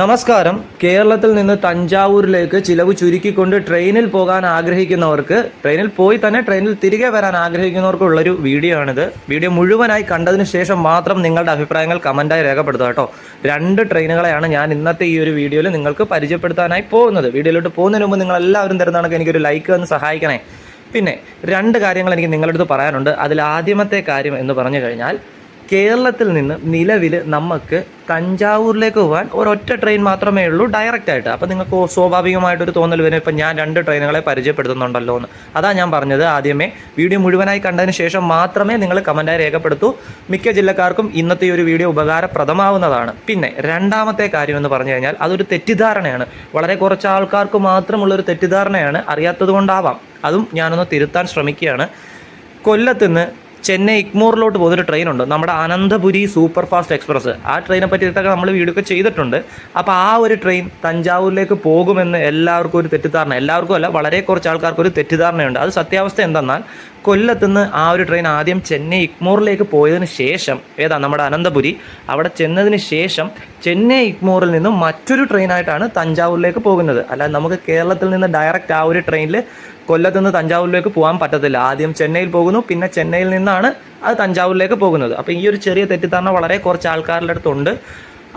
നമസ്കാരം. കേരളത്തിൽ നിന്ന് തഞ്ചാവൂരിലേക്ക് ചിലവ് ചുരുക്കിക്കൊണ്ട് ട്രെയിനിൽ പോകാൻ ആഗ്രഹിക്കുന്നവർക്ക് ട്രെയിനിൽ പോയി തന്നെ ട്രെയിനിൽ തിരികെ വരാൻ ആഗ്രഹിക്കുന്നവർക്കുള്ളൊരു വീഡിയോ ആണിത് വീഡിയോ മുഴുവനായി കണ്ടതിന് ശേഷം മാത്രം നിങ്ങളുടെ അഭിപ്രായങ്ങൾ കമന്റായി രേഖപ്പെടുത്തുക കേട്ടോ. രണ്ട് ട്രെയിനുകളെയാണ് ഞാൻ ഇന്നത്തെ ഈ ഒരു വീഡിയോയിൽ നിങ്ങൾക്ക് പരിചയപ്പെടുത്താനായി പോകുന്നത്. വീഡിയോയിലോട്ട് പോകുന്നതിന് മുമ്പ് നിങ്ങൾ എല്ലാവരും തരുന്ന കണക്ക് എനിക്കൊരു ലൈക്ക് എന്ന് സഹായിക്കണേ. പിന്നെ രണ്ട് കാര്യങ്ങൾ എനിക്ക് നിങ്ങളുടെ അടുത്ത് പറയാനുണ്ട്. അതിൽ ആദ്യമത്തെ കാര്യം എന്ന് പറഞ്ഞു കഴിഞ്ഞാൽ കേരളത്തിൽ നിന്ന് നിലവിൽ നമുക്ക് തഞ്ചാവൂരിലേക്ക് പോകാൻ ഒരൊറ്റ ട്രെയിൻ മാത്രമേ ഉള്ളൂ ഡയറക്റ്റ് ആയിട്ട്. അപ്പോൾ നിങ്ങൾക്ക് സ്വാഭാവികമായിട്ടൊരു തോന്നൽ വരും ഇപ്പം ഞാൻ രണ്ട് ട്രെയിനുകളെ പരിചയപ്പെടുത്തുന്നുണ്ടല്ലോ എന്ന്. അതാ ഞാൻ പറഞ്ഞത് ആദ്യമേ. വീഡിയോ മുഴുവനായി കണ്ടതിന് ശേഷം മാത്രമേ നിങ്ങൾ കമന്റായി രേഖപ്പെടുത്തൂ. മിക്ക ജില്ലക്കാർക്കും ഇന്നത്തെ ഒരു വീഡിയോ ഉപകാരപ്രദമാവുന്നതാണ്. പിന്നെ രണ്ടാമത്തെ കാര്യം എന്ന് പറഞ്ഞു കഴിഞ്ഞാൽ അതൊരു തെറ്റിദ്ധാരണയാണ്. വളരെ കുറച്ച് ആൾക്കാർക്ക് മാത്രമുള്ളൊരു തെറ്റിദ്ധാരണയാണ് അറിയാത്തത് കൊണ്ടാവാം. അതും ഞാനൊന്ന് തിരുത്താൻ ശ്രമിക്കുകയാണ്. കൊല്ലത്തുനിന്ന് ചെന്നൈ ഇഗ്മോറിലോട്ട് പോകുന്നൊരു ട്രെയിനുണ്ട്. നമ്മുടെ അനന്തപുരി സൂപ്പർ ഫാസ്റ്റ് എക്സ്പ്രസ്. ആ ട്രെയിനെ പറ്റിയിട്ടൊക്കെ നമ്മൾ വീഡിയോ ഒക്കെ ചെയ്തിട്ടുണ്ട്. അപ്പോൾ ആ ഒരു ട്രെയിൻ തഞ്ചാവൂരിലേക്ക് പോകുമെന്ന് എല്ലാവർക്കും ഒരു തെറ്റിദ്ധാരണ. എല്ലാവർക്കും അല്ല വളരെ കുറച്ച് ആൾക്കാർക്ക് ഒരു തെറ്റിദ്ധാരണയുണ്ട്. അത് സത്യാവസ്ഥ എന്തെന്നാൽ കൊല്ലത്തുനിന്ന് ആ ഒരു ട്രെയിൻ ആദ്യം ചെന്നൈ ഇഗ്മോറിലേക്ക് പോയതിന് ശേഷം ഏതാ നമ്മുടെ അനന്തപുരി അവിടെ ചെന്നതിന് ശേഷം ചെന്നൈ ഇഗ്മോറിൽ നിന്നും മറ്റൊരു ട്രെയിനായിട്ടാണ് തഞ്ചാവൂരിലേക്ക് പോകുന്നത്. അല്ലാതെ നമുക്ക് കേരളത്തിൽ നിന്ന് ഡയറക്റ്റ് ആ ഒരു ട്രെയിനിൽ കൊല്ലത്ത് നിന്ന് തഞ്ചാവൂരിലേക്ക് പോകാൻ പറ്റത്തില്ല. ആദ്യം ചെന്നൈയിൽ പോകുന്നു പിന്നെ ചെന്നൈയിൽ നിന്നാണ് അത് തഞ്ചാവൂരിലേക്ക് പോകുന്നത്. അപ്പോൾ ഈ ഒരു ചെറിയ തെറ്റിദ്ധാരണ വളരെ കുറച്ച് ആൾക്കാരുടെ അടുത്തുണ്ട്.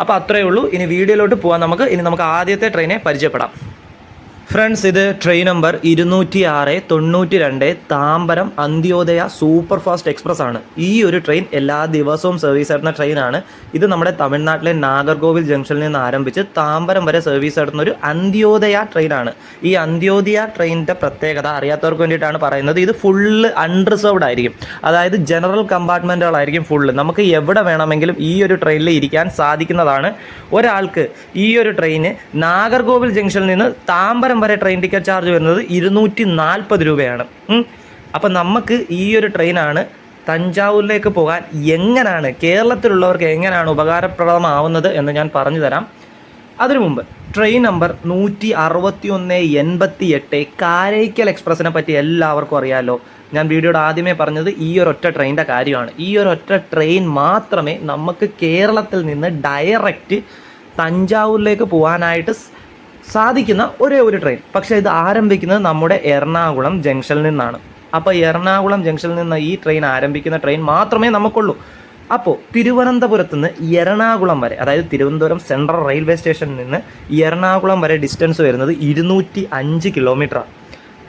അപ്പോൾ അത്രയേ ഉള്ളൂ. ഇനി വീഡിയോയിലോട്ട് പോകാൻ നമുക്ക് ഇനി നമുക്ക് ആദ്യത്തെ ട്രെയിനെ പരിചയപ്പെടാം. ഫ്രണ്ട്സ് ഇത് ട്രെയിൻ നമ്പർ ഇരുന്നൂറ്റി ആറ് തൊണ്ണൂറ്റി രണ്ട് Tambaram Antyodaya super fast express ആണ് ഈ ഒരു ട്രെയിൻ എല്ലാ ദിവസവും സർവീസ് നടത്തുന്ന ട്രെയിനാണ്. ഇത് നമ്മുടെ തമിഴ്നാട്ടിലെ നാഗർകോവിൽ ജംഗ്ഷനിൽ നിന്ന് ആരംഭിച്ച് താമ്പരം വരെ സർവീസ് നടത്തുന്ന ഒരു അന്ത്യോദയ ട്രെയിനാണ്. ഈ അന്ത്യോദയ ട്രെയിനിന്റെ പ്രത്യേകത അറിയാത്തവർക്ക് വേണ്ടിയിട്ടാണ് പറയുന്നത്. ഇത് ഫുള്ള് അൺറിസർവ്ഡ് ആയിരിക്കും. അതായത് ജനറൽ കമ്പാർട്ട്മെന്റുകളായിരിക്കും ഫുള്ള് നമുക്ക് എവിടെ വേണമെങ്കിലും ഈ ഒരു ട്രെയിനിൽ ഇരിക്കാൻ സാധിക്കുന്നതാണ്. ഒരാൾക്ക് ഈ ഒരു ട്രെയിന് നാഗർകോവിൽ ജംഗ്ഷനിൽ നിന്ന് താമ്പരം വരെ ട്രെയിൻ ടിക്കറ്റ് ചാർജ് വരുന്നത് ഇരുന്നൂറ്റി നാൽപ്പത് രൂപയാണ്. അപ്പം നമുക്ക് ഈ ഒരു ട്രെയിനാണ് തഞ്ചാവൂരിലേക്ക് പോകാൻ എങ്ങനെയാണ് കേരളത്തിലുള്ളവർക്ക് എങ്ങനെയാണ് ഉപകാരപ്രദമാവുന്നത് എന്ന് ഞാൻ പറഞ്ഞു തരാം. അതിനു മുമ്പ് ട്രെയിൻ നമ്പർ നൂറ്റി അറുപത്തി ഒന്ന് എൺപത്തി എട്ട് കാരൈക്കൽ എക്സ്പ്രസിനെ പറ്റി എല്ലാവർക്കും അറിയാമല്ലോ ഞാൻ വീഡിയോയുടെ ആദ്യമേ പറഞ്ഞത് ഈ ഒരു ഒറ്റ ട്രെയിനിന്റെ കാര്യമാണ്. ഈ ഒരു ഒറ്റ ട്രെയിൻ മാത്രമേ നമുക്ക് കേരളത്തിൽ നിന്ന് ഡയറക്റ്റ് തഞ്ചാവൂരിലേക്ക് പോകാനായിട്ട് സാധിക്കുന്ന ഒരേ ഒരു ട്രെയിൻ പക്ഷേ ഇത് ആരംഭിക്കുന്നത് നമ്മുടെ എറണാകുളം ജംഗ്ഷനിൽ നിന്നാണ്. അപ്പോൾ എറണാകുളം ജംഗ്ഷനിൽ നിന്ന് ഈ ട്രെയിൻ ആരംഭിക്കുന്ന ട്രെയിൻ മാത്രമേ നമുക്കുള്ളൂ. അപ്പോൾ തിരുവനന്തപുരത്ത് നിന്ന് എറണാകുളം വരെ അതായത് തിരുവനന്തപുരം സെൻട്രൽ റെയിൽവേ സ്റ്റേഷനിൽ നിന്ന് എറണാകുളം വരെ ഡിസ്റ്റൻസ് വരുന്നത് ഇരുന്നൂറ്റി അഞ്ച് കിലോമീറ്ററാണ്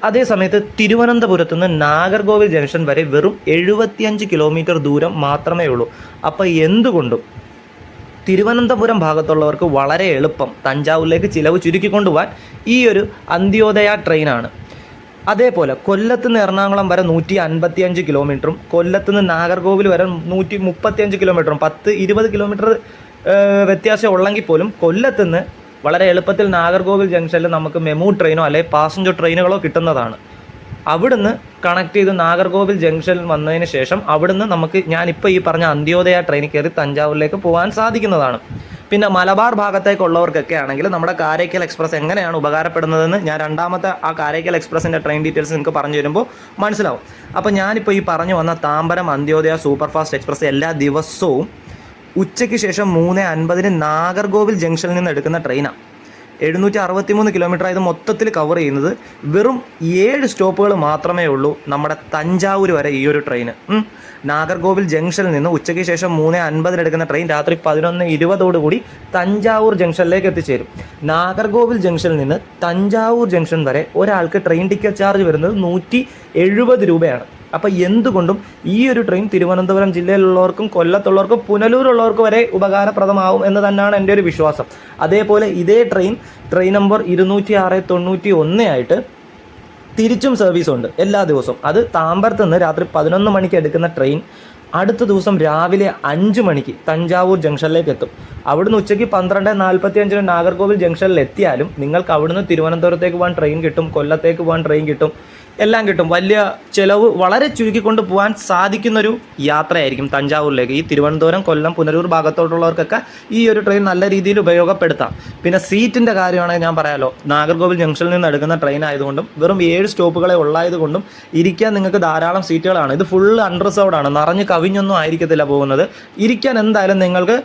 അതേസമയത്ത് തിരുവനന്തപുരത്ത് നിന്ന് നാഗർകോവിൽ ജംഗ്ഷൻ വരെ വെറും എഴുപത്തിയഞ്ച് കിലോമീറ്റർ ദൂരം മാത്രമേ ഉള്ളൂ. അപ്പോൾ എന്തുകൊണ്ടും തിരുവനന്തപുരം ഭാഗത്തുള്ളവർക്ക് വളരെ എളുപ്പം തഞ്ചാവൂരിലേക്ക് ചിലവ് ചുരുക്കിക്കൊണ്ടുപോകാൻ ഈ ഒരു അന്ത്യോദയ ട്രെയിനാണ്. അതേപോലെ കൊല്ലത്ത് നിന്ന് എറണാകുളം വരെ നൂറ്റി അൻപത്തിയഞ്ച് കിലോമീറ്ററും കൊല്ലത്ത് നിന്ന് നാഗർകോവിൽ വരെ നൂറ്റി മുപ്പത്തിയഞ്ച് കിലോമീറ്ററും പത്ത് ഇരുപത് കിലോമീറ്റർ വ്യത്യാസം ഉള്ളെങ്കിൽ പോലും കൊല്ലത്ത് നിന്ന് വളരെ എളുപ്പത്തിൽ നാഗർകോവിൽ ജംഗ്ഷനിൽ നമുക്ക് മെമു ട്രെയിനോ അല്ലെങ്കിൽ പാസഞ്ചർ ട്രെയിനുകളോ കിട്ടുന്നതാണ്. അവിടുന്ന് കണക്ട് ചെയ്ത് നാഗർകോവിൽ ജംഗ്ഷനിൽ വന്നതിന് ശേഷം അവിടുന്ന് നമുക്ക് ഞാനിപ്പോൾ ഈ പറഞ്ഞ അന്ത്യോദയ ട്രെയിനിൽ കയറി തഞ്ചാവൂരിലേക്ക് പോകാൻ സാധിക്കുന്നതാണ്. പിന്നെ മലബാർ ഭാഗത്തേക്കുള്ളവർക്കൊക്കെ ആണെങ്കിൽ നമ്മുടെ കാരയ്ക്കൽ എക്സ്പ്രസ് എങ്ങനെയാണ് ഉപകാരപ്പെടുന്നതെന്ന് ഞാൻ രണ്ടാമത്തെ ആ കാരയ്ക്കൽ എക്സ്പ്രസിന്റെ ട്രെയിൻ ഡീറ്റെയിൽസ് നിങ്ങൾക്ക് പറഞ്ഞു തരുമ്പോൾ മനസ്സിലാവും. അപ്പോൾ ഞാനിപ്പോൾ ഈ പറഞ്ഞു വന്ന Tambaram Antyodaya super fast express എല്ലാ ദിവസവും ഉച്ചയ്ക്ക് ശേഷം മൂന്ന് അൻപതിന് നാഗർകോവിൽ ജംഗ്ഷനിൽ നിന്ന് എടുക്കുന്ന ട്രെയിനാണ് എഴുന്നൂറ്റി അറുപത്തി മൂന്ന് കിലോമീറ്റർ ആയത് മൊത്തത്തിൽ കവർ ചെയ്യുന്നത് വെറും ഏഴ് സ്റ്റോപ്പുകൾ മാത്രമേ ഉള്ളൂ നമ്മുടെ തഞ്ചാവൂർ വരെ ഈ ഒരു ട്രെയിൻ. നാഗർകോവിൽ ജംഗ്ഷനിൽ നിന്ന് ഉച്ചയ്ക്ക് ശേഷം മൂന്ന് അൻപതിനെടുക്കുന്ന ട്രെയിൻ രാത്രി പതിനൊന്ന് ഇരുപതോടുകൂടി തഞ്ചാവൂർ ജംഗ്ഷനിലേക്ക് എത്തിച്ചേരും. നാഗർകോവിൽ ജംഗ്ഷനിൽ നിന്ന് തഞ്ചാവൂർ ജംഗ്ഷൻ വരെ ഒരാൾക്ക് ട്രെയിൻ ടിക്കറ്റ് ചാർജ് വരുന്നത് നൂറ്റി എഴുപത് രൂപയാണ്. അപ്പോൾ എന്തുകൊണ്ടും ഈ ഒരു ട്രെയിൻ തിരുവനന്തപുരം ജില്ലയിലുള്ളവർക്കും കൊല്ലത്തുള്ളവർക്കും പുനലൂരുള്ളവർക്കും വരെ ഉപകാരപ്രദമാവും എന്ന് തന്നെയാണ് എന്റെ ഒരു വിശ്വാസം. അതേപോലെ ഇതേ ട്രെയിൻ ട്രെയിൻ നമ്പർ ഇരുന്നൂറ്റി ആറ് തൊണ്ണൂറ്റി ഒന്ന് ആയിട്ട് തിരിച്ചും സർവീസ് ഉണ്ട് എല്ലാ ദിവസവും. അത് താമ്പരത്ത് നിന്ന് രാത്രി പതിനൊന്ന് മണിക്ക് എടുക്കുന്ന ട്രെയിൻ അടുത്ത ദിവസം രാവിലെ അഞ്ച് മണിക്ക് തഞ്ചാവൂർ ജംഗ്ഷനിലേക്ക് എത്തും. അവിടുന്ന് ഉച്ചയ്ക്ക് പന്ത്രണ്ട് നാൽപ്പത്തി അഞ്ചിന് നാഗർകോവിൽ ജംഗ്ഷനിൽ എത്തിയാലും നിങ്ങൾക്ക് അവിടുന്ന് തിരുവനന്തപുരത്തേക്ക് പോകാൻ ട്രെയിൻ കിട്ടും കൊല്ലത്തേക്ക് പോകാൻ ട്രെയിൻ കിട്ടും. എല്ലാം കിട്ടും. വലിയ ചിലവ് വളരെ ചുരുക്കിക്കൊണ്ട് പോകാൻ സാധിക്കുന്നൊരു യാത്രയായിരിക്കും തഞ്ചാവൂരിലേക്ക്. ഈ തിരുവനന്തപുരം കൊല്ലം പുനരൂർ ഭാഗത്തോട്ടുള്ളവർക്കൊക്കെ ഈ ഒരു ട്രെയിൻ നല്ല രീതിയിൽ ഉപയോഗപ്പെടുത്താം. പിന്നെ സീറ്റിന്റെ കാര്യമാണെങ്കിൽ ഞാൻ പറയാലോ നാഗർകോവിൽ ജംഗ്ഷനിൽ നിന്ന് എടുക്കുന്ന ട്രെയിൻ ആയതുകൊണ്ടും വെറും ഏഴ് സ്റ്റോപ്പുകളെ ഉള്ളായതുകൊണ്ടും ഇരിക്കാൻ നിങ്ങൾക്ക് ധാരാളം സീറ്റുകളാണ് ഇത് ഫുള്ള് അൺറിസർവ്ഡ് ആണ്. നിറഞ്ഞ് കവിഞ്ഞൊന്നും ആയിരിക്കത്തില്ല പോകുന്നത്. ഇരിക്കാൻ എന്തായാലും നിങ്ങൾക്ക്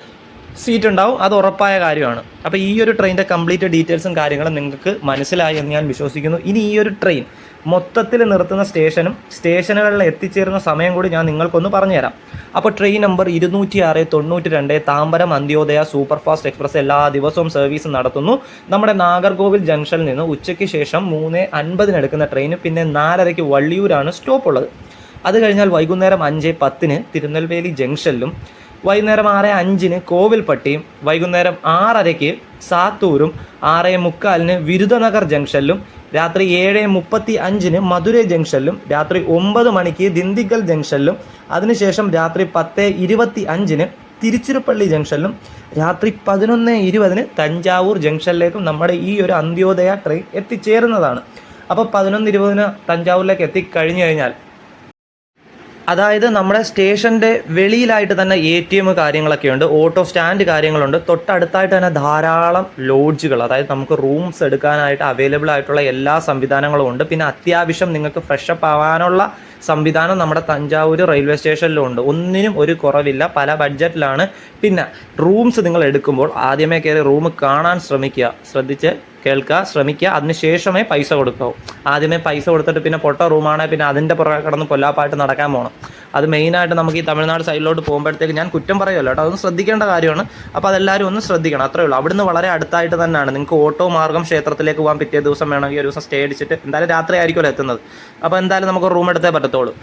സീറ്റ് ഉണ്ടാവും. അത് ഉറപ്പായ കാര്യമാണ്. അപ്പോൾ ഈ ഒരു ട്രെയിനിന്റെ കംപ്ലീറ്റ് ഡീറ്റെയിൽസും കാര്യങ്ങളും നിങ്ങൾക്ക് മനസ്സിലായി എന്ന് ഞാൻ വിശ്വസിക്കുന്നു. ഇനി ഈ ഒരു ട്രെയിൻ മൊത്തത്തിൽ നിർത്തുന്ന സ്റ്റേഷനും സ്റ്റേഷനുകളിൽ എത്തിച്ചേരുന്ന സമയം കൂടി ഞാൻ നിങ്ങൾക്കൊന്ന് പറഞ്ഞുതരാം. അപ്പോൾ ട്രെയിൻ നമ്പർ ഇരുന്നൂറ്റി ആറ് തൊണ്ണൂറ്റി രണ്ട് താമ്പരം അന്ത്യോദയ സൂപ്പർഫാസ്റ്റ് എക്സ്പ്രസ് എല്ലാ ദിവസവും സർവീസ് നടത്തുന്നു. നമ്മുടെ നാഗർകോവിൽ ജംഗ്ഷനിൽ നിന്ന് ഉച്ചയ്ക്ക് ശേഷം മൂന്ന് അൻപതിന് എടുക്കുന്ന ട്രെയിൻ പിന്നെ നാലരയ്ക്ക് വള്ളിയൂരാണ് സ്റ്റോപ്പ് ഉള്ളത്. അത് കഴിഞ്ഞാൽ വൈകുന്നേരം അഞ്ച് പത്തിന് തിരുനെൽവേലി ജംഗ്ഷനിലും വൈകുന്നേരം ആറ് അഞ്ചിന് കോവിൽപ്പട്ടിയും വൈകുന്നേരം ആറരയ്ക്ക് സാത്തൂരും ആറ് മുക്കാലിന് വിരുദനഗർ ജംഗ്ഷനിലും രാത്രി ഏഴ് മുപ്പത്തി അഞ്ചിന് മധുരൈ ജംഗ്ഷനിലും രാത്രി ഒമ്പത് മണിക്ക് ദിണ്ടിഗൽ ജംഗ്ഷനിലും അതിനുശേഷം രാത്രി പത്ത് ഇരുപത്തി അഞ്ചിന് തിരുച്ചിറപ്പള്ളി ജംഗ്ഷനിലും രാത്രി പതിനൊന്ന് ഇരുപതിന് തഞ്ചാവൂർ ജംഗ്ഷനിലേക്കും നമ്മുടെ ഈ ഒരു അന്ത്യോദയ ട്രെയിൻ എത്തിച്ചേരുന്നതാണ്. അപ്പോൾ പതിനൊന്ന് ഇരുപതിന് തഞ്ചാവൂരിലേക്ക് എത്തിക്കഴിഞ്ഞു കഴിഞ്ഞാൽ അതായത് നമ്മുടെ സ്റ്റേഷന്റെ വെളിയിലായിട്ട് തന്നെ എ ടി എം കാര്യങ്ങളൊക്കെ ഉണ്ട് ഓട്ടോ സ്റ്റാൻഡ് കാര്യങ്ങളുണ്ട്. തൊട്ടടുത്തായിട്ട് തന്നെ ധാരാളം ലോഡ്ജുകൾ അതായത് നമുക്ക് റൂംസ് എടുക്കാനായിട്ട് അവൈലബിൾ ആയിട്ടുള്ള എല്ലാ സംവിധാനങ്ങളും ഉണ്ട്. പിന്നെ അത്യാവശ്യം നിങ്ങൾക്ക് ഫ്രഷപ്പ് ആവാനുള്ള സംവിധാനം നമ്മുടെ തഞ്ചാവൂർ റെയിൽവേ സ്റ്റേഷനിലുണ്ട്. ഒന്നിനും ഒരു കുറവില്ല. പല ബഡ്ജറ്റിലാണ്. പിന്നെ റൂംസ് നിങ്ങൾ എടുക്കുമ്പോൾ ആദ്യമേ കയറി റൂം കാണാൻ ശ്രമിക്കുക. ശ്രദ്ധിച്ച് കേൾക്കുക ശ്രമിക്കുക. അതിനുശേഷമേ പൈസ കൊടുക്കാവൂ ആദ്യമേ പൈസ കൊടുത്തിട്ട് പിന്നെ പൊട്ട റൂമാണെങ്കിൽ പിന്നെ അതിന്റെ പുറകെ കിടന്ന് പൊല്ലാപ്പായിട്ട് നടക്കാൻ പോകണം അത് മെയിനായിട്ട് നമുക്ക് ഈ തമിഴ്നാട് സൈഡിലോട്ട് പോകുമ്പോഴത്തേക്ക് ഞാൻ കുറ്റം പറയുമല്ലോ കേട്ടോ. അതൊന്ന് ശ്രദ്ധിക്കേണ്ട കാര്യമാണ്. അപ്പോൾ അതെല്ലാവരും ഒന്ന് ശ്രദ്ധിക്കണം. അത്രേ ഉള്ളൂ. അവിടുന്ന് വളരെ അടുത്തായിട്ട് തന്നെയാണ്. നിങ്ങൾക്ക് ഓട്ടോ മാർഗം ക്ഷേത്രത്തിലേക്ക് പോകാൻ പിറ്റേ ദിവസം വേണമെങ്കിൽ ഒരു ദിവസം സ്റ്റേ അടിച്ചിട്ട് എന്തായാലും രാത്രി ആയിരിക്കുമല്ലോ എത്തുന്നത്. അപ്പോൾ എന്തായാലും നമുക്ക് റൂം എടുത്തേ പറ്റത്തുള്ളൂ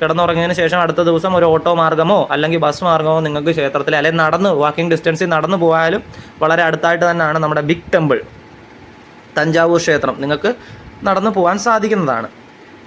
കിടന്നുറങ്ങിയതിന് ശേഷം അടുത്ത ദിവസം ഒരു ഓട്ടോ മാർഗമോ അല്ലെങ്കിൽ ബസ് മാർഗമോ നിങ്ങൾക്ക് ക്ഷേത്രത്തിൽ അല്ലെങ്കിൽ നടന്ന് വാക്കിംഗ് ഡിസ്റ്റൻസിൽ നടന്നു പോയാലും വളരെ അടുത്തായിട്ട് തന്നെയാണ് നമ്മുടെ ബിഗ് ടെമ്പിൾ തഞ്ചാവൂർ ക്ഷേത്രം. നിങ്ങൾക്ക് നടന്നു പോകാൻ സാധിക്കുന്നതാണ്.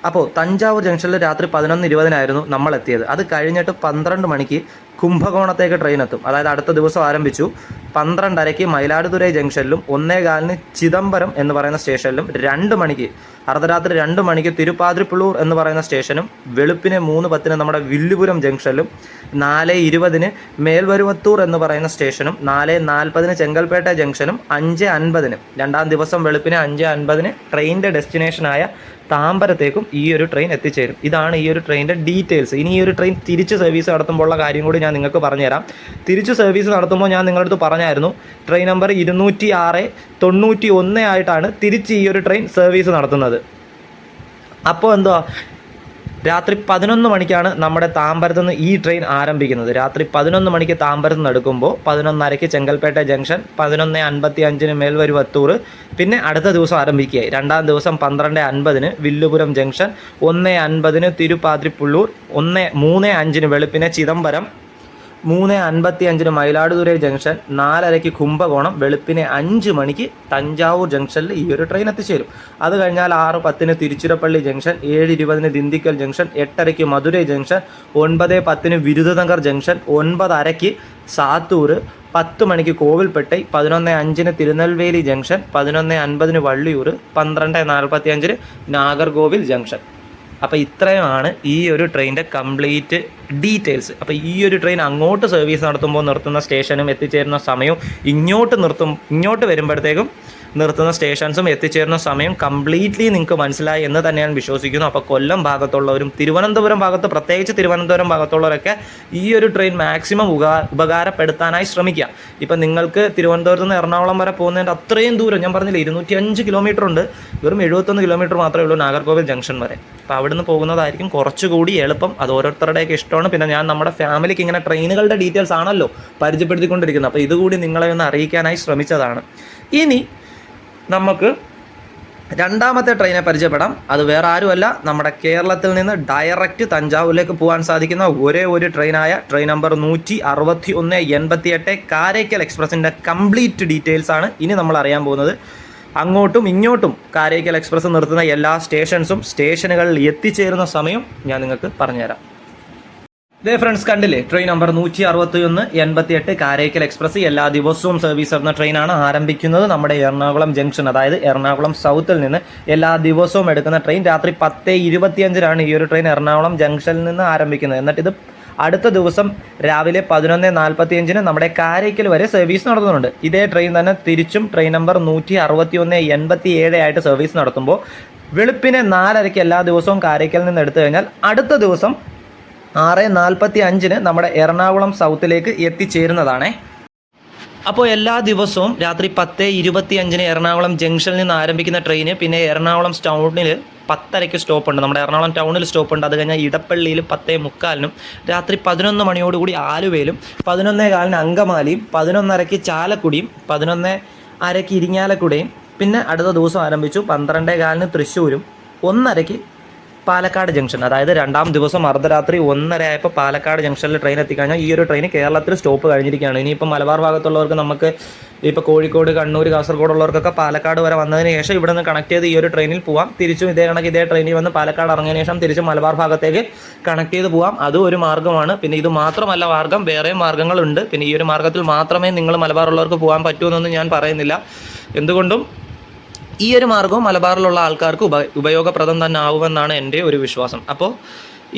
അപ്പോൾ തഞ്ചാവൂർ ജംഗ്ഷനിൽ രാത്രി പതിനൊന്ന് ഇരുപതിനായിരുന്നു നമ്മൾ എത്തിയത് അത് കഴിഞ്ഞിട്ട് പന്ത്രണ്ട് മണിക്ക് കുംഭകോണത്തേക്ക് ട്രെയിൻ എത്തും. അതായത് അടുത്ത ദിവസം ആരംഭിച്ചു. പന്ത്രണ്ടരയ്ക്ക് മയിലാടുതുറൈ ജംഗ്ഷനിലും ഒന്നേകാലിന് ചിദംബരം എന്ന് പറയുന്ന സ്റ്റേഷനിലും രണ്ട് മണിക്ക് അർദ്ധരാത്രി രണ്ട് മണിക്ക് തിരുപ്പാതിരിപ്പുള്ളൂർ എന്ന് പറയുന്ന സ്റ്റേഷനും വെളുപ്പിന് മൂന്ന് പത്തിന് നമ്മുടെ വില്ലുപുരം ജംഗ്ഷനിലും നാല് ഇരുപതിന് മേൽവരുവത്തൂർ എന്ന് പറയുന്ന സ്റ്റേഷനും നാല് നാൽപ്പതിന് ചെങ്കൽപ്പേട്ട ജംഗ്ഷനും അഞ്ച് അൻപതിന്. രണ്ടാം ദിവസം വെളുപ്പിന് അഞ്ച് അൻപതിന് ട്രെയിനിന്റെ ഡെസ്റ്റിനേഷനായ താമ്പരത്തേക്കും ഈ ഒരു ട്രെയിൻ എത്തിച്ചേരും. ഇതാണ് ഈ ഒരു ട്രെയിനിന്റെ ഡീറ്റെയിൽസ് ഇനി ഈ ഒരു ട്രെയിൻ തിരിച്ച് സർവീസ് നടത്തുമ്പോഴുള്ള കാര്യം കൂടി ഞാൻ നിങ്ങൾക്ക് പറഞ്ഞുതരാം. തിരിച്ച് സർവീസ് നടത്തുമ്പോൾ ഞാൻ നിങ്ങളുടെ അടുത്ത് പറഞ്ഞായിരുന്നു. ട്രെയിൻ നമ്പർ ഇരുന്നൂറ്റി ആറ് തൊണ്ണൂറ്റി ഒന്ന് ആയിട്ടാണ് തിരിച്ച് ഈ ഒരു ട്രെയിൻ സർവീസ് നടത്തുന്നത്. അപ്പോൾ എന്തുവാ? രാത്രി പതിനൊന്ന് മണിക്കാണ് നമ്മുടെ താമ്പരത്ത് നിന്ന് ഈ ട്രെയിൻ ആരംഭിക്കുന്നത്. രാത്രി പതിനൊന്ന് മണിക്ക് താമ്പരത്ത് നിന്ന് എടുക്കുമ്പോൾ പതിനൊന്നരയ്ക്ക് ചെങ്കൽപ്പേട്ട ജംഗ്ഷൻ പതിനൊന്ന് അൻപത്തി അഞ്ചിന് മേൽവരുവത്തൂർ പിന്നെ അടുത്ത ദിവസം ആരംഭിക്കുകയായി രണ്ടാം ദിവസം പന്ത്രണ്ട് അൻപതിന് വില്ലുപുരം ജംഗ്ഷൻ ഒന്ന് അൻപതിന് തിരുപ്പാതിരിപ്പുള്ളൂർ ഒന്ന് മൂന്ന് അഞ്ചിന് വെളുപ്പിനെ ചിദംബരം മൂന്ന് അൻപത്തി അഞ്ചിന് മയിലാടുതുറൈ ജംഗ്ഷൻ നാലരയ്ക്ക് കുംഭകോണം വെളുപ്പിനെ അഞ്ച് മണിക്ക് തഞ്ചാവൂർ ജംഗ്ഷനിൽ ഈ ഒരു ട്രെയിൻ എത്തിച്ചേരും. അത് കഴിഞ്ഞാൽ ആറ് പത്തിന് തിരുച്ചിറപ്പള്ളി ജംഗ്ഷൻ ഏഴ് ഇരുപതിന് ദിന്തിക്കൽ ജംഗ്ഷൻ എട്ടരയ്ക്ക് മധുരൈ ജംഗ്ഷൻ ഒൻപത് പത്തിന് വിരുദനഗർ ജംഗ്ഷൻ ഒൻപത് അരയ്ക്ക് സാത്തൂർ പത്ത് മണിക്ക് കോവിൽപ്പെട്ടി പതിനൊന്ന് അഞ്ചിന് തിരുനെൽവേലി ജംഗ്ഷൻ പതിനൊന്ന് അൻപതിന് വള്ളിയൂർ പന്ത്രണ്ട് നാൽപ്പത്തി അഞ്ചിന് നാഗർകോവിൽ ജംഗ്ഷൻ. അപ്പോൾ ഇത്രയുമാണ് ഈ ഒരു ട്രെയിനിന്റെ കംപ്ലീറ്റ് ഡീറ്റെയിൽസ് അപ്പോൾ ഈ ഒരു ട്രെയിൻ അങ്ങോട്ട് സർവീസ് നടത്തുമ്പോൾ നിർത്തുന്ന സ്റ്റേഷനും എത്തിച്ചേരുന്ന സമയവും ഇങ്ങോട്ട് നിർത്തും ഇങ്ങോട്ട് വരുമ്പോഴത്തേക്കും നിർത്തുന്ന സ്റ്റേഷൻസും എത്തിച്ചേരുന്ന സമയം കംപ്ലീറ്റ്ലി നിങ്ങൾക്ക് മനസ്സിലായി എന്ന് തന്നെ ഞാൻ വിശ്വസിക്കുന്നു. അപ്പോൾ കൊല്ലം ഭാഗത്തുള്ളവരും തിരുവനന്തപുരം ഭാഗത്ത് പ്രത്യേകിച്ച് തിരുവനന്തപുരം ഭാഗത്തുള്ളവരൊക്കെ ഈ ഒരു ട്രെയിൻ മാക്സിമം ഉപകാരപ്പെടുത്താനായി ശ്രമിക്കുക. ഇപ്പം നിങ്ങൾക്ക് തിരുവനന്തപുരത്ത് നിന്ന് എറണാകുളം വരെ പോകുന്നതിന്റെ അത്രയും ദൂരം ഞാൻ പറഞ്ഞില്ല ഇരുന്നൂറ്റി അഞ്ച് കിലോമീറ്റർ ഉണ്ട്. വെറും എഴുപത്തൊന്ന് കിലോമീറ്റർ മാത്രമേ ഉള്ളൂ നാഗർകോവിൽ ജംഗ്ഷൻ വരെ. അപ്പോൾ അവിടുന്ന് പോകുന്നതായിരിക്കും കുറച്ചുകൂടി എളുപ്പം. അത് ഓരോരുത്തരുടെയൊക്കെ ഇഷ്ടമാണ്. പിന്നെ ഞാൻ നമ്മുടെ ഫാമിലിക്ക് ഇങ്ങനെ ട്രെയിനുകളുടെ ഡീറ്റെയിൽസ് ആണല്ലോ പരിചയപ്പെടുത്തിക്കൊണ്ടിരിക്കുന്നത്. അപ്പോൾ ഇതുകൂടി നിങ്ങളെ ഒന്ന് അറിയിക്കാനായി ശ്രമിച്ചതാണ്. ഇനി നമുക്ക് രണ്ടാമത്തെ ട്രെയിനെ പരിചയപ്പെടാം. അത് വേറെ ആരുമല്ല നമ്മുടെ കേരളത്തിൽ നിന്ന് ഡയറക്റ്റ് തഞ്ചാവൂരിലേക്ക് പോകാൻ സാധിക്കുന്ന ഒരേ ഒരു ട്രെയിനായ ട്രെയിൻ നമ്പർ നൂറ്റി അറുപത്തി ഒന്ന് എൺപത്തി എട്ട് കാരയ്ക്കൽ എക്സ്പ്രസിന്റെ കംപ്ലീറ്റ് ഡീറ്റെയിൽസ് ആണ് ഇനി നമ്മൾ അറിയാൻ പോകുന്നത്. അങ്ങോട്ടും ഇങ്ങോട്ടും കാരയ്ക്കൽ എക്സ്പ്രസ് നിർത്തുന്ന എല്ലാ സ്റ്റേഷൻസും സ്റ്റേഷനുകളിൽ എത്തിച്ചേരുന്ന സമയം ഞാൻ നിങ്ങൾക്ക് പറഞ്ഞുതരാം. ഇതേ ഫ്രണ്ട്സ് കണ്ടില്ലേ? ട്രെയിൻ നമ്പർ നൂറ്റി അറുപത്തി ഒന്ന് എൺപത്തി എട്ട് കാരേക്കൽ എക്സ്പ്രസ് എല്ലാ ദിവസവും സർവീസ് നടന്ന ട്രെയിനാണ് ആരംഭിക്കുന്നത് നമ്മുടെ എറണാകുളം ജംഗ്ഷൻ അതായത് എറണാകുളം സൗത്തിൽ നിന്ന് എല്ലാ ദിവസവും എടുക്കുന്ന ട്രെയിൻ രാത്രി പത്ത് ഇരുപത്തിയഞ്ചിനാണ് ഈ ഒരു ട്രെയിൻ എറണാകുളം ജംഗ്ഷനിൽ നിന്ന് ആരംഭിക്കുന്നത്. എന്നിട്ട് ഇത് അടുത്ത ദിവസം രാവിലെ പതിനൊന്ന് നാൽപ്പത്തി അഞ്ചിന് നമ്മുടെ കാരയ്ക്കൽ വരെ സർവീസ് നടത്തുന്നുണ്ട്. ഇതേ ട്രെയിൻ തന്നെ തിരിച്ചും ട്രെയിൻ നമ്പർ നൂറ്റി അറുപത്തി ഒന്ന് എൺപത്തി ഏഴ് ആയിട്ട് സർവീസ് നടത്തുമ്പോൾ വെളുപ്പിനെ നാലരയ്ക്ക് എല്ലാ ദിവസവും കാരയ്ക്കൽ നിന്ന് എടുത്തു കഴിഞ്ഞാൽ അടുത്ത ദിവസം ആറ് നാൽപ്പത്തി അഞ്ചിന് നമ്മുടെ എറണാകുളം സൗത്തിലേക്ക് എത്തിച്ചേരുന്നതാണേ. അപ്പോൾ എല്ലാ ദിവസവും രാത്രി പത്ത് ഇരുപത്തി അഞ്ചിന് എറണാകുളം ജംഗ്ഷനിൽ നിന്ന് ആരംഭിക്കുന്ന ട്രെയിന് പിന്നെ എറണാകുളം ടൗണിൽ പത്തരയ്ക്ക് സ്റ്റോപ്പ് ഉണ്ട് നമ്മുടെ എറണാകുളം ടൗണിൽ സ്റ്റോപ്പ് ഉണ്ട് അത് കഴിഞ്ഞാൽ ഇടപ്പള്ളിയിൽ പത്തേ മുക്കാലിനും രാത്രി പതിനൊന്ന് മണിയോടുകൂടി ആലുവയിലും പതിനൊന്നേ കാലിന് അങ്കമാലിയും പതിനൊന്നരയ്ക്ക് ചാലക്കുടിയും പതിനൊന്ന് അരയ്ക്ക് ഇരിങ്ങാലക്കുടയും പിന്നെ അടുത്ത ദിവസം ആരംഭിച്ചു പന്ത്രണ്ടേ കാലിന് തൃശ്ശൂരും ഒന്നരയ്ക്ക് പാലക്കാട് ജംഗ്ഷൻ. അതായത് രണ്ടാം ദിവസം അർദ്ധരാത്രി ഒന്നര ആയപ്പോൾ പാലക്കാട് ജംഗ്ഷനിൽ ട്രെയിൻ എത്തിക്കഴിഞ്ഞാൽ ഈ ഒരു ട്രെയിൻ കേരളത്തിൽ സ്റ്റോപ്പ് കഴിഞ്ഞിരിക്കുകയാണ്. ഇനിയിപ്പോൾ മലബാർ ഭാഗത്തുള്ളവർക്ക് നമുക്ക് ഇപ്പോൾ കോഴിക്കോട് കണ്ണൂർ കാസർഗോഡ് ഉള്ളവർക്കൊക്കെ പാലക്കാട് വരെ വന്നതിന് ശേഷം ഇവിടെ നിന്ന് കണക്ട് ചെയ്ത് ഈ ഒരു ട്രെയിനിൽ പോവാം. തിരിച്ചും ഇതേ കണക്ക് ഇതേ ട്രെയിനിൽ വന്ന് പാലക്കാട് ഇറങ്ങിയതിന് ശേഷം തിരിച്ച് മലബാർ ഭാഗത്തേക്ക് കണക്ട് ചെയ്ത് പോവാം. അതും ഒരു മാർഗമാണ് പിന്നെ ഇത് മാത്രമല്ല മാർഗം വേറെ മാർഗങ്ങളുണ്ട് പിന്നെ ഈ ഒരു മാർഗത്തിൽ മാത്രമേ നിങ്ങൾ മലബാർ ഉള്ളവർക്ക് പോകാൻ പറ്റൂ എന്നൊന്നും ഞാൻ പറയുന്നില്ല. എന്തുകൊണ്ടും ഈ ഒരു മാർഗവും മലബാറിലുള്ള ആൾക്കാർക്ക് ഉപ ഉപയോഗപ്രദം തന്നെ ആവുമെന്നാണ് എന്റെ ഒരു വിശ്വാസം. അപ്പോൾ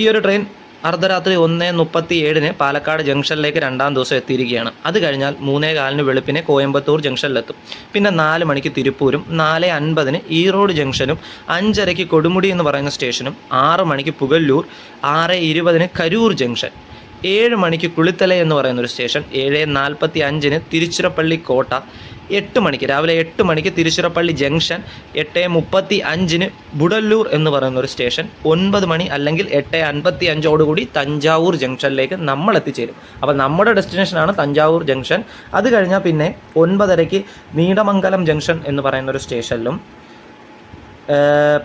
ഈ ഒരു ട്രെയിൻ അർദ്ധരാത്രി ഒന്ന് മുപ്പത്തി ഏഴിന് പാലക്കാട് ജംഗ്ഷനിലേക്ക് രണ്ടാം ദിവസം എത്തിയിരിക്കുകയാണ്. അത് കഴിഞ്ഞാൽ മൂന്നേ കാലിന് വെളുപ്പിനെ കോയമ്പത്തൂർ ജംഗ്ഷനിലെത്തും. പിന്നെ നാല് മണിക്ക് തിരുപ്പൂരും നാല് അൻപതിന് ഈറോഡ് ജംഗ്ഷനും അഞ്ചരയ്ക്ക് കൊടുമുടി എന്ന് പറയുന്ന സ്റ്റേഷനും ആറ് മണിക്ക് പുകല്ലൂർ ആറ് ഇരുപതിന് കരൂർ ജംഗ്ഷൻ ഏഴ് മണിക്ക് കുളിത്തല എന്ന് പറയുന്ന ഒരു സ്റ്റേഷൻ ഏഴ് നാൽപ്പത്തി അഞ്ചിന് തിരുച്ചിറപ്പള്ളി കോട്ട എട്ട് മണിക്ക് രാവിലെ എട്ട് മണിക്ക് തിരുച്ചിറപ്പള്ളി ജംഗ്ഷൻ എട്ട് മുപ്പത്തി അഞ്ചിന് ബുഡല്ലൂർ എന്ന് പറയുന്ന ഒരു സ്റ്റേഷൻ ഒൻപത് മണി അല്ലെങ്കിൽ എട്ട് അൻപത്തി അഞ്ചോടുകൂടി തഞ്ചാവൂർ ജംഗ്ഷനിലേക്ക് നമ്മൾ എത്തിച്ചേരും. അപ്പോൾ നമ്മുടെ ഡെസ്റ്റിനേഷനാണ് തഞ്ചാവൂർ ജംഗ്ഷൻ. അത് കഴിഞ്ഞാൽ പിന്നെ ഒൻപതരയ്ക്ക് നീടമംഗലം ജംഗ്ഷൻ എന്ന് പറയുന്ന ഒരു സ്റ്റേഷനിലും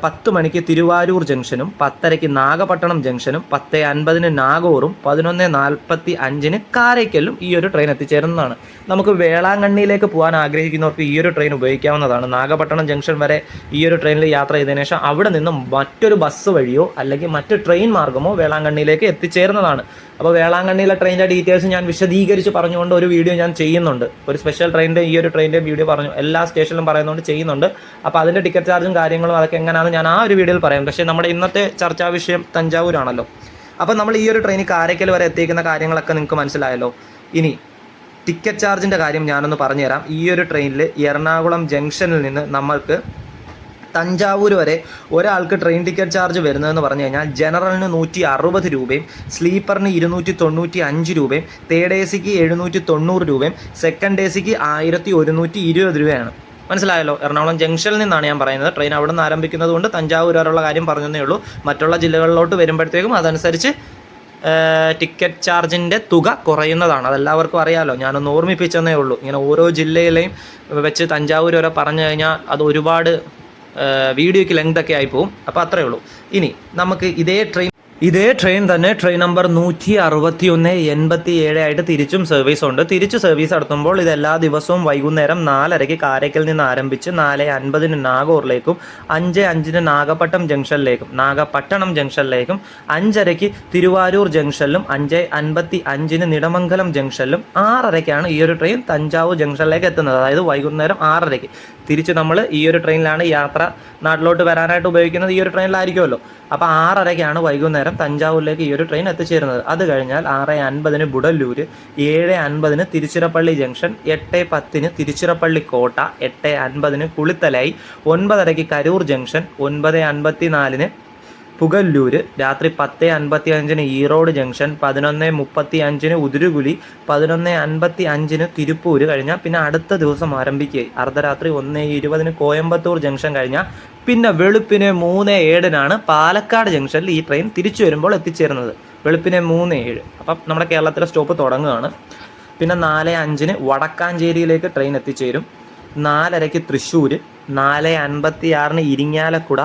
പത്ത് മണിക്ക് തിരുവാരൂർ ജംഗ്ഷനും പത്തരയ്ക്ക് നാഗപട്ടണം ജംഗ്ഷനും പത്ത് അൻപതിന് നാഗൂറും പതിനൊന്ന് നാൽപ്പത്തി അഞ്ചിന് കാരയ്ക്കലും ഈ ഒരു ട്രെയിൻ എത്തിച്ചേരുന്നതാണ്. നമുക്ക് വേളാങ്കണ്ണിയിലേക്ക് പോകാൻ ആഗ്രഹിക്കുന്നവർക്ക് ഈ ഒരു ട്രെയിൻ ഉപയോഗിക്കാവുന്നതാണ്. നാഗപട്ടണം ജംഗ്ഷൻ വരെ ഈ ഒരു ട്രെയിനിൽ യാത്ര ചെയ്തതിനു ശേഷം അവിടെ നിന്നും മറ്റൊരു ബസ് വഴിയോ അല്ലെങ്കിൽ മറ്റു ട്രെയിൻ മാർഗമോ വേളാങ്കണ്ണിയിലേക്ക് എത്തിച്ചേരുന്നതാണ്. അപ്പോൾ വേളാങ്കണ്ണിയിലെ ട്രെയിനിന്റെ ഡീറ്റെയിൽസ് ഞാൻ വിശദീകരിച്ച് പറഞ്ഞുകൊണ്ട് ഒരു വീഡിയോ ഞാൻ ചെയ്യുന്നുണ്ട്. ഒരു സ്പെഷ്യൽ ട്രെയിനിന്റെ ഈ ഒരു ട്രെയിനിന്റെ വീഡിയോ പറഞ്ഞു എല്ലാ സ്റ്റേഷനിലും പറയുന്നുണ്ട് ചെയ്യുന്നുണ്ട്. അപ്പോൾ അതിന്റെ ടിക്കറ്റ് ചാർജും കാര്യങ്ങളും അതൊക്കെ എങ്ങനെയാണെന്ന് ഞാൻ ആ ഒരു വീഡിയോയിൽ പറയാം. പക്ഷേ നമ്മുടെ ഇന്നത്തെ ചർച്ചാ വിഷയം തഞ്ചാവൂരാണല്ലോ. അപ്പോൾ നമ്മൾ ഈ ഒരു ട്രെയിനിൽ കാരയ്ക്കൽ വരെ എത്തിക്കുന്ന കാര്യങ്ങളൊക്കെ നിങ്ങൾക്ക് മനസ്സിലായല്ലോ. ഇനി ടിക്കറ്റ് ചാർജിന്റെ കാര്യം ഞാനൊന്ന് പറഞ്ഞുതരാം. ഈ ഒരു ട്രെയിനിൽ എറണാകുളം ജംഗ്ഷനിൽ നിന്ന് നമ്മൾക്ക് തഞ്ചാവൂർ വരെ ഒരാൾക്ക് ട്രെയിൻ ടിക്കറ്റ് ചാർജ് വരുന്നതെന്ന് പറഞ്ഞു കഴിഞ്ഞാൽ ജനറലിന് നൂറ്റി അറുപത് രൂപയും സ്ലീപ്പറിന് ഇരുന്നൂറ്റി തൊണ്ണൂറ്റി അഞ്ച് രൂപയും തേർഡ് എ സിക്ക് എഴുന്നൂറ്റി തൊണ്ണൂറ് രൂപയും സെക്കൻഡ് എ സിക്ക് ആയിരത്തി ഒരുന്നൂറ്റി ഇരുപത് രൂപയാണ്. മനസ്സിലായല്ലോ? എറണാകുളം ജംഗ്ഷനിൽ നിന്നാണ് ഞാൻ പറയുന്നത്. ട്രെയിൻ അവിടെ നിന്ന് ആരംഭിക്കുന്നത് കൊണ്ട് തഞ്ചാവൂർ വരെയുള്ള കാര്യം പറഞ്ഞതേ ഉള്ളൂ. മറ്റുള്ള ജില്ലകളിലോട്ട് വരുമ്പോഴത്തേക്കും അതനുസരിച്ച് ടിക്കറ്റ് ചാർജിന്റെ തുക കുറയുന്നതാണ്. അതെല്ലാവർക്കും അറിയാമല്ലോ ഞാനൊന്ന് ഓർമ്മിപ്പിച്ചെന്നേ ഉള്ളൂ. ഇങ്ങനെ ഓരോ ജില്ലയിലെയും വെച്ച് തഞ്ചാവൂർ വരെ പറഞ്ഞു കഴിഞ്ഞാൽ അത് ഒരുപാട് വീഡിയോയ്ക്ക് ലെങ്ത് ഒക്കെ ആയി പോകും അപ്പോൾ അത്രയേ ഉള്ളൂ. ഇനി നമുക്ക് ഇതേ ട്രെയിൻ ഇതേ ട്രെയിൻ തന്നെ ട്രെയിൻ നമ്പർ നൂറ്റി അറുപത്തി ഒന്ന് എൺപത്തി ഏഴ് ആയിട്ട് തിരിച്ചും സർവീസ് ഉണ്ട്. തിരിച്ച് സർവീസ് നടത്തുമ്പോൾ ഇത് എല്ലാ ദിവസവും വൈകുന്നേരം നാലരയ്ക്ക് കാരയ്ക്കൽ നിന്ന് ആരംഭിച്ച് നാല് അൻപതിന് നാഗൂറിലേക്കും അഞ്ച് അഞ്ചിന് നാഗപട്ടം ജംഗ്ഷനിലേക്കും നാഗപട്ടണം ജംഗ്ഷനിലേക്കും അഞ്ചരയ്ക്ക് തിരുവാരൂർ ജംഗ്ഷനിലും അഞ്ച് അൻപത്തി അഞ്ചിന് നിടമംഗലം ജംഗ്ഷനിലും ആറരയ്ക്കാണ് ഈ ഒരു ട്രെയിൻ തഞ്ചാവൂർ ജംഗ്ഷനിലേക്ക് എത്തുന്നത്. അതായത് വൈകുന്നേരം ആറരയ്ക്ക്. തിരിച്ച് നമ്മൾ ഈ ഒരു ട്രെയിനിലാണ് യാത്ര നാട്ടിലോട്ട് വരാനായിട്ട് ഉപയോഗിക്കുന്നത് ഈ ഒരു ട്രെയിനിലായിരിക്കുമല്ലോ അപ്പോൾ ആറരയ്ക്കാണ് വൈകുന്നേരം തഞ്ചാവൂരിലേക്ക് ഈ ഒരു ട്രെയിൻ എത്തിച്ചേരുന്നത്. അത് കഴിഞ്ഞാൽ ആറ് അൻപതിന് ബുഡല്ലൂര് ഏഴ് അൻപതിന് തിരുച്ചിറപ്പള്ളി ജംഗ്ഷൻ എട്ട് പത്തിന് തിരുച്ചിറപ്പള്ളി കോട്ട എട്ട് അൻപതിന് കുളിത്തലായി ഒൻപതരയ്ക്ക് കരൂർ ജംഗ്ഷൻ ഒൻപത് അൻപത്തി നാലിന് പുകല്ലൂര് രാത്രി പത്ത് അൻപത്തി അഞ്ചിന് ഈറോഡ് ജംഗ്ഷൻ പതിനൊന്ന് മുപ്പത്തി അഞ്ചിന് ഉതിരുകുലി പതിനൊന്ന് അൻപത്തി അഞ്ചിന് തിരുപ്പൂര് കഴിഞ്ഞാൽ പിന്നെ അടുത്ത ദിവസം ആരംഭിക്കുകയായി അർദ്ധരാത്രി ഒന്ന് ഇരുപതിന് കോയമ്പത്തൂർ ജംഗ്ഷൻ കഴിഞ്ഞാൽ പിന്നെ വെളുപ്പിന് മൂന്ന് ഏഴിനാണ് പാലക്കാട് ജംഗ്ഷനിൽ ഈ ട്രെയിൻ തിരിച്ചു വരുമ്പോൾ എത്തിച്ചേരുന്നത്. വെളുപ്പിന് മൂന്ന് ഏഴ്. അപ്പം നമ്മുടെ കേരളത്തിലെ സ്റ്റോപ്പ് തുടങ്ങുകയാണ്. പിന്നെ നാല് അഞ്ചിന് വടക്കാഞ്ചേരിയിലേക്ക് ട്രെയിൻ എത്തിച്ചേരും. നാലരയ്ക്ക് തൃശ്ശൂർ നാല് അൻപത്തി ആറിന് ഇരിങ്ങാലക്കുട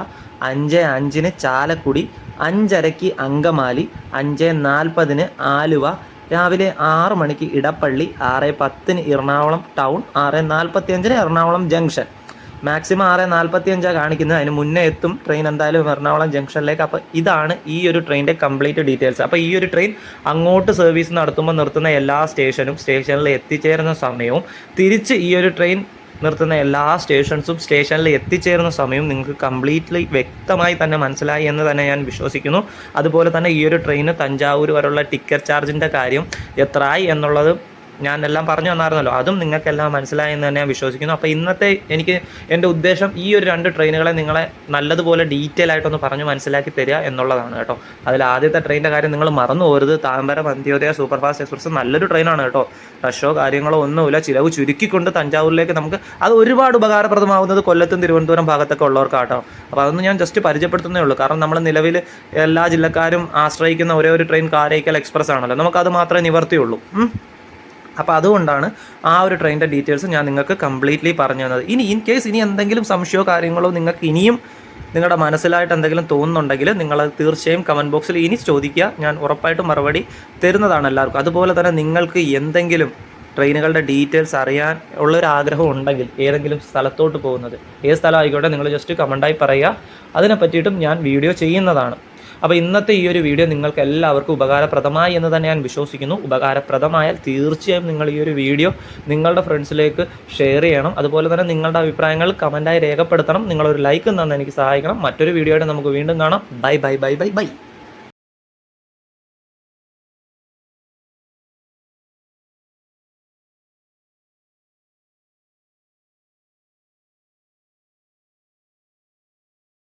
അഞ്ച് അഞ്ചിന് ചാലക്കുടി അഞ്ചരയ്ക്ക് അങ്കമാലി അഞ്ച് നാൽപ്പതിന് ആലുവ രാവിലെ ആറ് മണിക്ക് ഇടപ്പള്ളി ആറ് പത്തിന് എറണാകുളം ടൗൺ ആറ് നാൽപ്പത്തി അഞ്ചിന് എറണാകുളം ജംഗ്ഷൻ. മാക്സിമം ആറ് നാൽപ്പത്തി അഞ്ചാണ് കാണിക്കുന്നത്. അതിന് മുന്നേ എത്തും ട്രെയിൻ എന്തായാലും എറണാകുളം ജംഗ്ഷനിലേക്ക്. അപ്പോൾ ഇതാണ് ഈ ഒരു ട്രെയിനിന്റെ കംപ്ലീറ്റ് ഡീറ്റെയിൽസ് അപ്പോൾ ഈ ഒരു ട്രെയിൻ അങ്ങോട്ട് സർവീസ് നടത്തുമ്പോൾ നിർത്തുന്ന എല്ലാ സ്റ്റേഷനും സ്റ്റേഷനിൽ എത്തിച്ചേരുന്ന സമയവും തിരിച്ച് ഈ ഒരു ട്രെയിൻ നിർത്തുന്ന എല്ലാ സ്റ്റേഷൻസും സ്റ്റേഷനിൽ എത്തിച്ചേരുന്ന സമയം നിങ്ങൾക്ക് കംപ്ലീറ്റ്ലി വ്യക്തമായി തന്നെ മനസ്സിലായി എന്ന് തന്നെ ഞാൻ വിശ്വസിക്കുന്നു. അതുപോലെ തന്നെ ഈ ഒരു ട്രെയിന് തഞ്ചാവൂർ വരെയുള്ള ടിക്കറ്റ് ചാർജിന്റെ കാര്യം എത്രയായി എന്നുള്ളത് ഞാൻ എല്ലാം പറഞ്ഞു തന്നായിരുന്നല്ലോ. അതും നിങ്ങൾക്കെല്ലാം മനസ്സിലായെന്ന് തന്നെ ഞാൻ വിശ്വസിക്കുന്നു. അപ്പോൾ ഇന്നത്തെ എനിക്ക് എന്റെ ഉദ്ദേശം ഈ ഒരു രണ്ട് ട്രെയിനുകളെ നിങ്ങളെ നല്ലതുപോലെ ഡീറ്റെയിൽ ആയിട്ടൊന്ന് പറഞ്ഞു മനസ്സിലാക്കി തരിക എന്നുള്ളതാണ് കേട്ടോ. അതിൽ ആദ്യത്തെ ട്രെയിനിന്റെ കാര്യം നിങ്ങൾ മറന്നു പോരുത് താമ്പരം അന്ത്യോദയ സൂപ്പർഫാസ്റ്റ് എക്സ്പ്രസ് നല്ലൊരു ട്രെയിനാണ് കേട്ടോ. റഷോ കാര്യങ്ങളോ ഒന്നുമില്ല. ചിലവ് ചുരുക്കിക്കൊണ്ട് തഞ്ചാവൂരിലേക്ക് നമുക്ക് അത് ഒരുപാട് ഉപകാരപ്രദമാവുന്നത് കൊല്ലത്തും തിരുവനന്തപുരം ഭാഗത്തൊക്കെ ഉള്ളവർക്കാട്ടോ അപ്പോൾ അതൊന്നും ഞാൻ ജസ്റ്റ് പരിചയപ്പെടുത്തുന്നേ ഉള്ളൂ. കാരണം നമ്മൾ നിലവിൽ എല്ലാ ജില്ലക്കാരും ആശ്രയിക്കുന്ന ഒരേ ഒരു ട്രെയിൻ കാരൈക്കൽ എക്സ്പ്രസ് ആണല്ലോ നമുക്കത് മാത്രമേ നിവർത്തിയുള്ളൂ. അപ്പോൾ അതുകൊണ്ടാണ് ആ ഒരു ട്രെയിനിന്റെ ഡീറ്റെയിൽസ് ഞാൻ നിങ്ങൾക്ക് കംപ്ലീറ്റ്ലി പറഞ്ഞു തന്നത്. ഇനി ഇൻ കേസ് ഇനി എന്തെങ്കിലും സംശയമോ കാര്യങ്ങളോ നിങ്ങൾക്ക് ഇനിയും നിങ്ങളുടെ മനസ്സിലായിട്ട് എന്തെങ്കിലും തോന്നുന്നുണ്ടെങ്കിൽ നിങ്ങൾ തീർച്ചയായും കമന്റ് ബോക്സിൽ ഇനി ചോദിക്കുക. ഞാൻ ഉറപ്പായിട്ടും മറുപടി തരുന്നതാണ് എല്ലാവർക്കും. അതുപോലെ തന്നെ നിങ്ങൾക്ക് എന്തെങ്കിലും ട്രെയിനുകളുടെ ഡീറ്റെയിൽസ് അറിയാൻ ഉള്ളൊരു ആഗ്രഹം ഉണ്ടെങ്കിൽ ഏതെങ്കിലും സ്ഥലത്തോട്ട് പോകുന്നത് ഏത് സ്ഥലം ആയിക്കോട്ടെ നിങ്ങൾ ജസ്റ്റ് കമന്റായി പറയുക. അതിനെ പറ്റിയിട്ടും ഞാൻ വീഡിയോ ചെയ്യുന്നതാണ്. അപ്പോൾ ഇന്നത്തെ ഈ ഒരു വീഡിയോ നിങ്ങൾക്ക് എല്ലാവർക്കും ഉപകാരപ്രദമായി എന്ന് തന്നെ ഞാൻ വിശ്വസിക്കുന്നു. ഉപകാരപ്രദമായാൽ തീർച്ചയായും നിങ്ങൾ ഈ ഒരു വീഡിയോ നിങ്ങളുടെ ഫ്രണ്ട്സിലേക്ക് ഷെയർ ചെയ്യണം. അതുപോലെ തന്നെ നിങ്ങളുടെ അഭിപ്രായങ്ങൾ കമന്റായി രേഖപ്പെടുത്തണം. നിങ്ങളൊരു ലൈക്ക് തന്നെ എനിക്ക് സഹായിക്കണം. മറ്റൊരു വീഡിയോയുടെ നമുക്ക് വീണ്ടും കാണാം. Bye bye bye bye bye